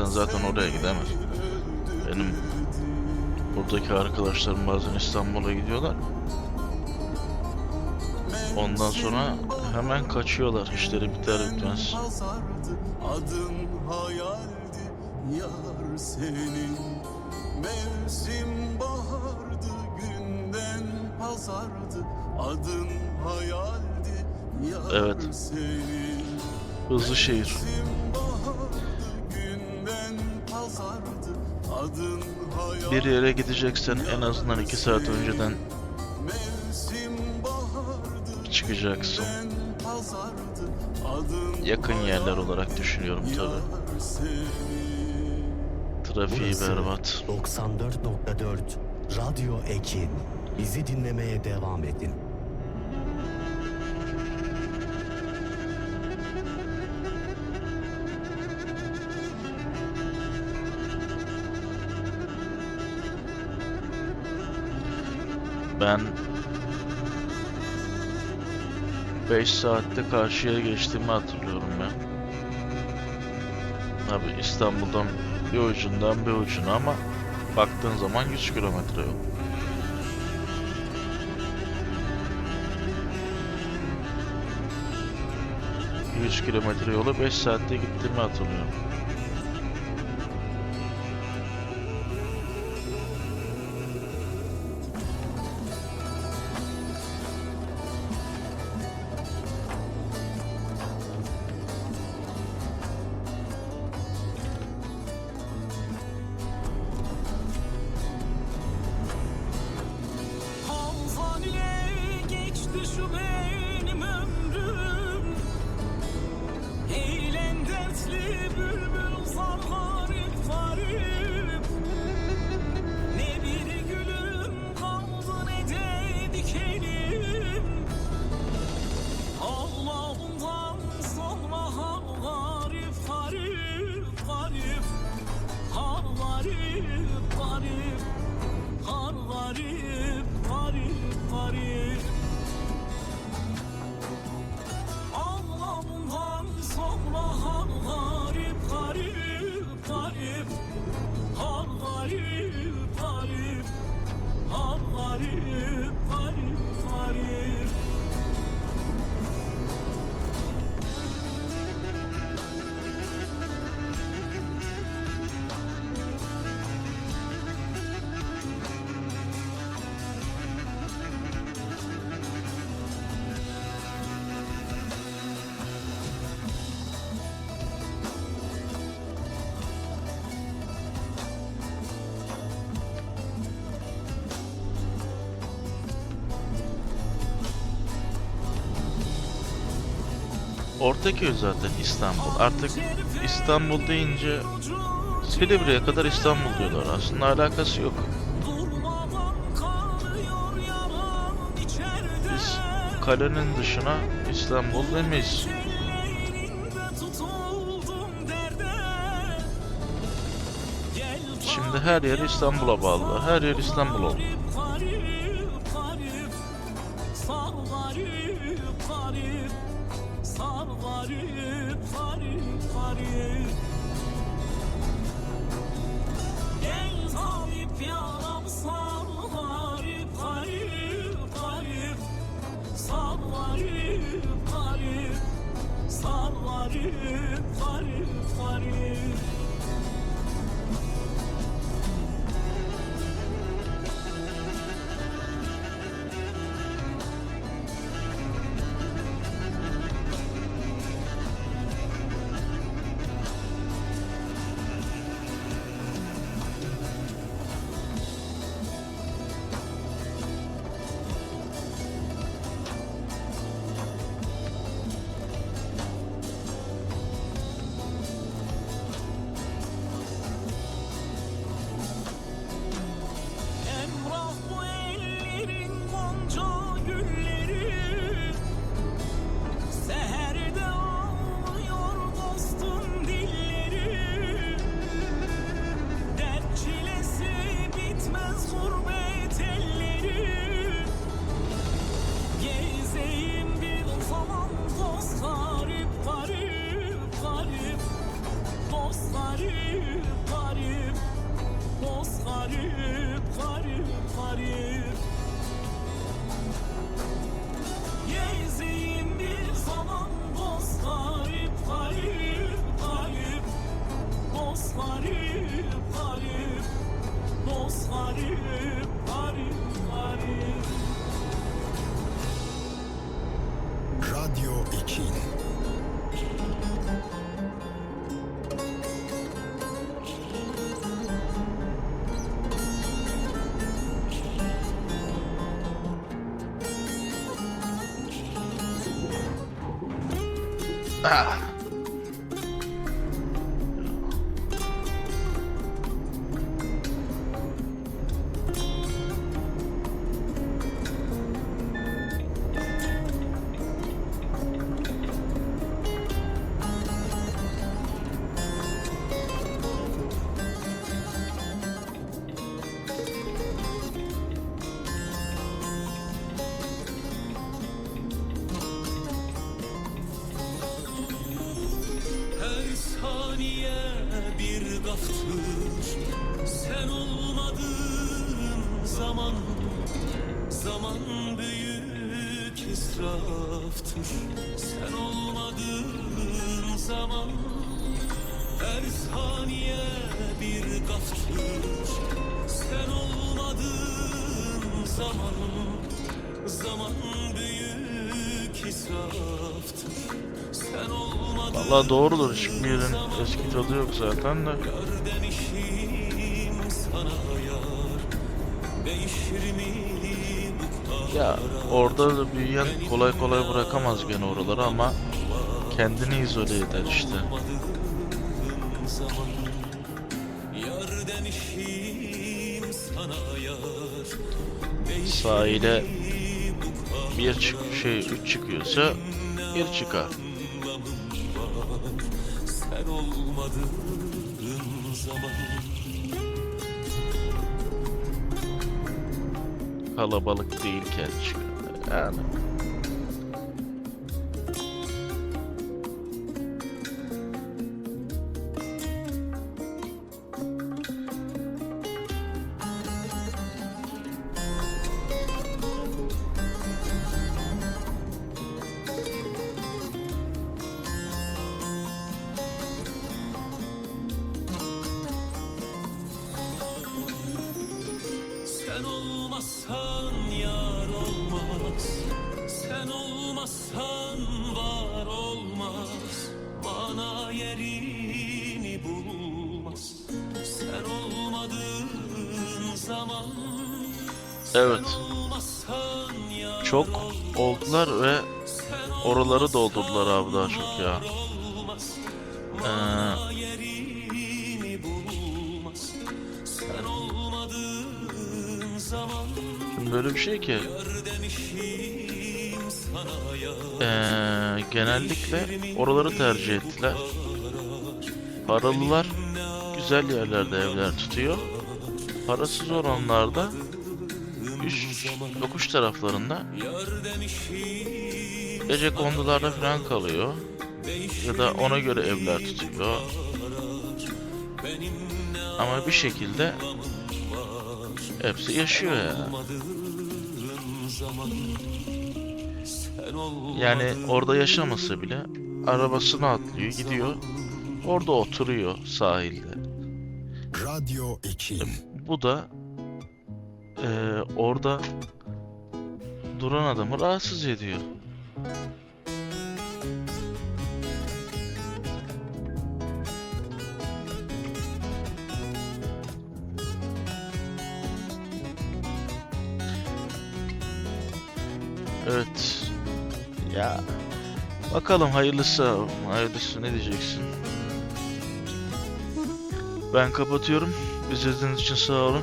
gideceksen zaten oraya gidemez. Benim buradaki arkadaşlarım bazen İstanbul'a gidiyorlar. Ondan sonra hemen kaçıyorlar işleri biter bitmez. Adın hayaldi yar senin Mevsim bahardı günden pazardı Adın hayaldi yar Evet. senin Hızlı şehir. Bir yere gideceksen en azından 2 saat önceden çıkacaksın. Yakın yerler olarak düşünüyorum tabi. Trafiği berbat. 94.4 Radyo Ekin. Bizi dinlemeye devam edin. Ben 5 saatte karşıya geçtiğimi hatırlıyorum ben. Tabi İstanbul'dan bir ucundan bir ucuna ama baktığın zaman 100 kilometre yol. ...100 kilometre yolu 5 saatte gittiğimi hatırlıyorum. Shubhe. Ortaköy zaten İstanbul. Artık İstanbul deyince Silivri'ye kadar İstanbul diyorlar. Aslında alakası yok. Biz kalenin dışına İstanbul demeyiz. Şimdi her yer İstanbul'a bağlı. Her yer İstanbul oldu. Sar garip garip garip Gel tabip yaram sar garip garip garip Sar garip garip Sar garip garip garip Ah. Zaman Zaman büyük israftır Sen olmadığın zaman Her saniye bir gaftır Sen olmadığın zaman Zaman büyük israftır Sen olmadığın Valla doğrudur. Yerin eski tadı yok zaten de. Ya orada da büyüyen kolay kolay bırakamaz gene oraları ama kendini izole eder işte. Sahile bir çık şey üç çıkıyorsa bir çıkar. Sen olmadığın zaman Kalabalık değilken çıkar. Yani. Sen olmazsan var olmaz. Bana yerini bulmaz. Sen olmadığın zaman Evet. Çok oldular ve oraları doldurdular abi daha çok ya. Ee, şimdi böyle bir şey ki ee, genellikle oraları tercih ettiler. Paralılar güzel yerlerde evler tutuyor. Parasız olanlarda üst yokuş taraflarında gece kondularda falan kalıyor. Ya da ona göre evler tutuyor. Ama bir şekilde hepsi yaşıyor ya. ol Yani orada yaşamasa bile arabasını atlıyor, gidiyor. Orada oturuyor sahilde. Radyo Ekin Bu da eee, orada duran adamı rahatsız ediyor. Evet. Ya bakalım hayırlısı hayırlısı ne diyeceksin? Ben kapatıyorum. İzlediğiniz için sağ olun.